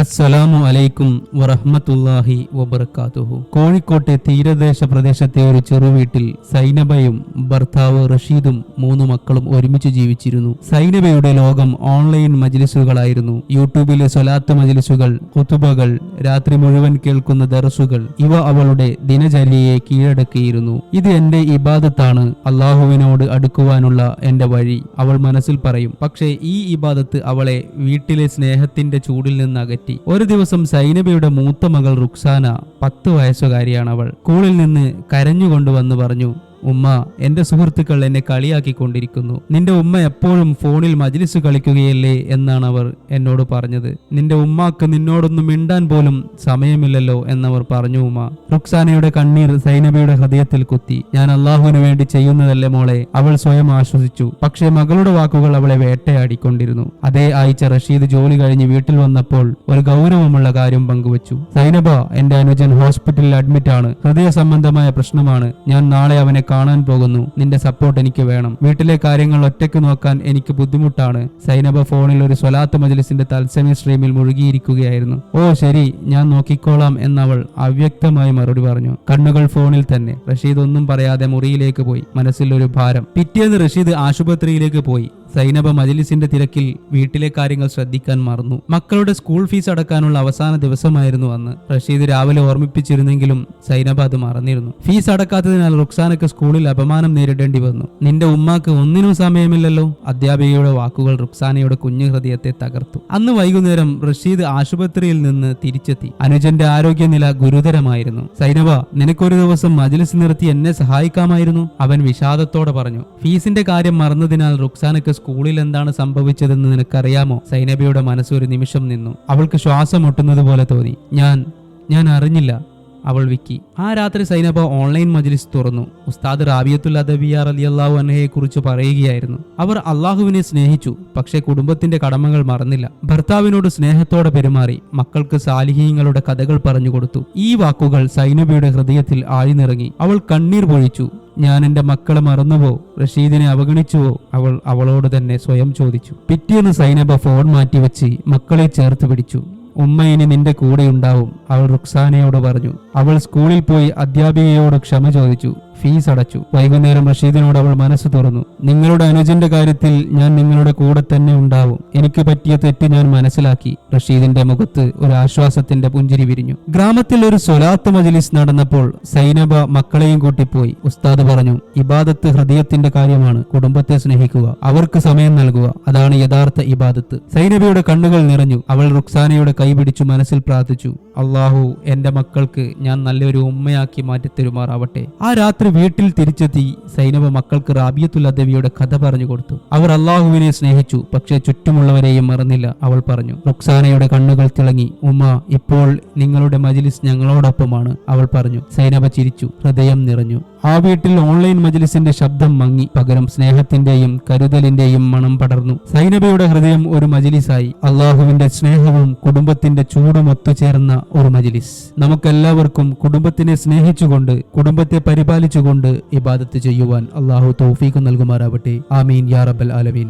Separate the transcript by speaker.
Speaker 1: അസ്സലാമു അലൈക്കും വറഹ്മത്തുള്ളാഹി വബർക്കാത്തുഹു കോഴിക്കോട്ടെ തീരദേശ പ്രദേശത്തെ ഒരു ചെറുവീട്ടിൽ സൈനബയും ഭർത്താവ് റഷീദും മൂന്ന് മക്കളും ഒരുമിച്ച് ജീവിച്ചിരുന്നു. സൈനബയുടെ ലോകം ഓൺലൈൻ മജ്ലിസുകളായിരുന്നു. യൂട്യൂബിലെ സ്വലാത്ത് മജ്ലിസുകൾ കുത്തുബകൾ രാത്രി മുഴുവൻ കേൾക്കുന്ന ദർസുകൾ ഇവ അവളുടെ ദിനചര്യയെ കീഴടക്കിയിരുന്നു. ഇത് എന്റെ ഇബാദത്താണ് അള്ളാഹുവിനോട് അടുക്കുവാനുള്ള എന്റെ വഴി അവൾ മനസ്സിൽ പറയും. പക്ഷേ ഈ ഇബാദത്ത് അവളെ വീട്ടിലെ സ്നേഹത്തിന്റെ ചൂടിൽ നിന്ന് അകറ്റി. ഒരു ദിവസം സൈനബയുടെ മൂത്ത മകൾ റുക്സാന പത്ത് വയസ്സുകാരിയാണ് അവൾ സ്കൂളിൽ നിന്ന് കരഞ്ഞുകൊണ്ടുവന്ന് പറഞ്ഞു ഉമ്മ എന്റെ സുഹൃത്തുക്കൾ എന്നെ കളിയാക്കിക്കൊണ്ടിരിക്കുന്നു. നിന്റെ ഉമ്മ എപ്പോഴും ഫോണിൽ മജ്ലിസ് കളിക്കുകയല്ലേ എന്നാണ് അവർ എന്നോട് പറഞ്ഞത്. നിന്റെ ഉമ്മാക്ക് നിന്നോടൊന്നും മിണ്ടാൻ പോലും സമയമില്ലല്ലോ എന്നവർ പറഞ്ഞു ഉമ്മ. റുക്സാനയുടെ കണ്ണീർ സൈനബയുടെ ഹൃദയത്തിൽ കുത്തി. ഞാൻ അള്ളാഹുവിന് വേണ്ടി ചെയ്യുന്നതല്ലേ മോളെ അവൾ സ്വയം ആശ്വസിച്ചു. പക്ഷേ മകളുടെ വാക്കുകൾ അവളെ വേട്ടയാടിക്കൊണ്ടിരുന്നു. അതേ ആഴ്ച റഷീദ് ജോലി കഴിഞ്ഞ് വീട്ടിൽ വന്നപ്പോൾ ഒരു ഗൗരവമുള്ള കാര്യം പങ്കുവച്ചു. സൈനബ എന്റെ അനുജൻ ഹോസ്പിറ്റലിൽ അഡ്മിറ്റ് ആണ് ഹൃദയ സംബന്ധമായ പ്രശ്നമാണ്. ഞാൻ നാളെ അവനെ കാണാൻ പോകുന്നു. നിന്റെ സപ്പോർട്ട് എനിക്ക് വേണം. വീട്ടിലെ കാര്യങ്ങൾ ഒറ്റയ്ക്ക് നോക്കാൻ എനിക്ക് ബുദ്ധിമുട്ടാണ്. സൈനബ ഫോണിൽ ഒരു സ്വലാത്ത് മജലിസിന്റെ തത്സമയ സ്ട്രീമിൽ മുഴുകിയിരിക്കുകയായിരുന്നു. ഓ ശരി ഞാൻ നോക്കിക്കോളാം എന്നവൾ അവ്യക്തമായി മറുപടി പറഞ്ഞു. കണ്ണുകൾ ഫോണിൽ തന്നെ. റഷീദ് ഒന്നും പറയാതെ മുറിയിലേക്ക് പോയി. മനസ്സിൽ ഒരു ഭാരം. പിറ്റേന്ന് റഷീദ് ആശുപത്രിയിലേക്ക് പോയി. സൈനബ മജലിസിന്റെ തിരക്കിൽ വീട്ടിലെ കാര്യങ്ങൾ ശ്രദ്ധിക്കാൻ മറന്നു. മക്കളുടെ സ്കൂൾ ഫീസ് അടക്കാനുള്ള അവസാന ദിവസമായിരുന്നു അന്ന്. റഷീദ് രാവിലെ ഓർമ്മിപ്പിച്ചിരുന്നെങ്കിലും സൈനബ അത് മറന്നിരുന്നു. ഫീസ് അടക്കാത്തതിനാൽ റുക്സാനക്ക് സ്കൂളിൽ അപമാനം നേരിടേണ്ടി വന്നു. നിന്റെ ഉമ്മാക്ക് ഒന്നിനും സമയമില്ലല്ലോ? അധ്യാപികയുടെ വാക്കുകൾ റുക്സാനയുടെ കുഞ്ഞു ഹൃദയത്തെ തകർത്തു. അന്ന് വൈകുന്നേരം റഷീദ് ആശുപത്രിയിൽ നിന്ന് തിരിച്ചെത്തി. അനുജന്റെ ആരോഗ്യനില ഗുരുതരമായിരുന്നു. സൈനബ നിനക്കൊരു ദിവസം മജലിസ് നിർത്തി എന്നെ സഹായിക്കാമായിരുന്നു? അവൻ വിഷാദത്തോടെ പറഞ്ഞു. ഫീസിന്റെ കാര്യം മറന്നതിനാൽ റുക്സാനക്ക് സ്കൂളിൽ എന്താണ് സംഭവിച്ചതെന്ന് നിനക്കറിയാമോ? സൈനബിയുടെ മനസ്സ് ഒരു നിമിഷം നിന്നു. അവൾക്ക് ശ്വാസം ഒട്ടുന്നത് പോലെ തോന്നി. ഞാൻ ഞാൻ അറിഞ്ഞില്ല അവൾ വിക്കി. ആ രാത്രി സൈനബ ഓൺലൈൻ മജ്ലിസ് തുറന്നു. ഉസ്താദ് റാബിയത്തുൽ അദബിയാർ അലി അള്ളാഹു അനഹയെ കുറിച്ച് പറയുകയായിരുന്നു. അവർ അള്ളാഹുവിനെ സ്നേഹിച്ചു പക്ഷേ കുടുംബത്തിന്റെ കടമകൾ മറന്നില്ല. ഭർത്താവിനോട് സ്നേഹത്തോടെ പെരുമാറി മക്കൾക്ക് സാലിഹീങ്ങളുടെ കഥകൾ പറഞ്ഞു കൊടുത്തു. ഈ വാക്കുകൾ സൈനബയുടെ ഹൃദയത്തിൽ ആഴ്ന്നിറങ്ങി. അവൾ കണ്ണീർ പൊഴിച്ചു. ഞാൻ എന്റെ മക്കളെ മറന്നുവോ? റഷീദിനെ അവഗണിച്ചുവോ? അവൾ അവളോട് തന്നെ സ്വയം ചോദിച്ചു. പിറ്റേന്ന് സൈനബ ഫോൺ മാറ്റിവെച്ച് മക്കളെ ചേർത്ത് പിടിച്ചു. ഉമ്മ ഇനി നിന്റെ കൂടെ ഉണ്ടാവും അവൾ റുക്സാനയോട് പറഞ്ഞു. അവൾ സ്കൂളിൽ പോയി അധ്യാപികയോട് ക്ഷമ ചോദിച്ചു. ഫീസ് അടച്ചു. വൈകുന്നേരം റഷീദിനോട് അവൾ മനസ്സ് തുറന്നു. നിങ്ങളുടെ അനുജന്റെ കാര്യത്തിൽ ഞാൻ നിങ്ങളുടെ കൂടെ തന്നെ ഉണ്ടാവും. എനിക്ക് പറ്റിയ തെറ്റ് ഞാൻ മനസ്സിലാക്കി. റഷീദിന്റെ മുഖത്ത് ഒരു ആശ്വാസത്തിന്റെ പുഞ്ചിരി വിരിഞ്ഞു. ഗ്രാമത്തിൽ ഒരു സ്വലാത്ത് മജലിസ് നടന്നപ്പോൾ സൈനബ മക്കളെയും കൂട്ടിപ്പോയി. ഉസ്താദ് പറഞ്ഞു ഇബാദത്ത് ഹൃദയത്തിന്റെ കാര്യമാണ്. കുടുംബത്തെ സ്നേഹിക്കുക. അവർക്ക് സമയം നൽകുക. അതാണ് യഥാർത്ഥ ഇബാദത്ത്. സൈനബയുടെ കണ്ണുകൾ നിറഞ്ഞു. അവൾ റുക്സാനയുടെ കൈപിടിച്ചു മനസ്സിൽ പ്രാർത്ഥിച്ചു. അള്ളാഹു എന്റെ മക്കൾക്ക് ഞാൻ നല്ലൊരു ഉമ്മയാക്കി മാറ്റി തരുമാറാവട്ടെ ആ രാത്രി വീട്ടിൽ തിരിച്ചെത്തി സൈനബ മക്കൾക്ക് റാബിയത്തുൽ അദവിയുടെ കഥ പറഞ്ഞു കൊടുത്തു. അവർ അള്ളാഹുവിനെ സ്നേഹിച്ചു പക്ഷേ ചുറ്റുമുള്ളവരെയും മറന്നില്ല. അവൾ പറഞ്ഞു റുക്സാനയുടെ കണ്ണുകൾ തിളങ്ങി. ഉമ്മ ഇപ്പോൾ നിങ്ങളുടെ മജിലിസ് ഞങ്ങളോടൊപ്പമാണ്. അവൾ പറഞ്ഞു സൈനബ ചിരിച്ചു ഹൃദയം നിറഞ്ഞു. ആ വീട്ടിൽ ഓൺലൈൻ മജ്ലിസിന്റെ ശബ്ദം മങ്ങി. പകരം സ്നേഹത്തിന്റെയും കരുതലിന്റെയും മണം പടർന്നു. സൈനബയുടെ ഹൃദയം ഒരു മജിലിസായി. അള്ളാഹുവിന്റെ സ്നേഹവും കുടുംബത്തിന്റെ ചൂടും ഒത്തുചേർന്ന ഒരു മജിലിസ്. നമുക്കെല്ലാവർക്കും കുടുംബത്തിനെ സ്നേഹിച്ചുകൊണ്ട് കുടുംബത്തെ പരിപാലിച്ചുകൊണ്ട് ഇബാദത്ത് ചെയ്യുവാൻ അള്ളാഹു തൗഫീഖ് നൽകുമാറാവട്ടെ. ആമീൻ. യാ റബ്ബൽ ആലമീൻ.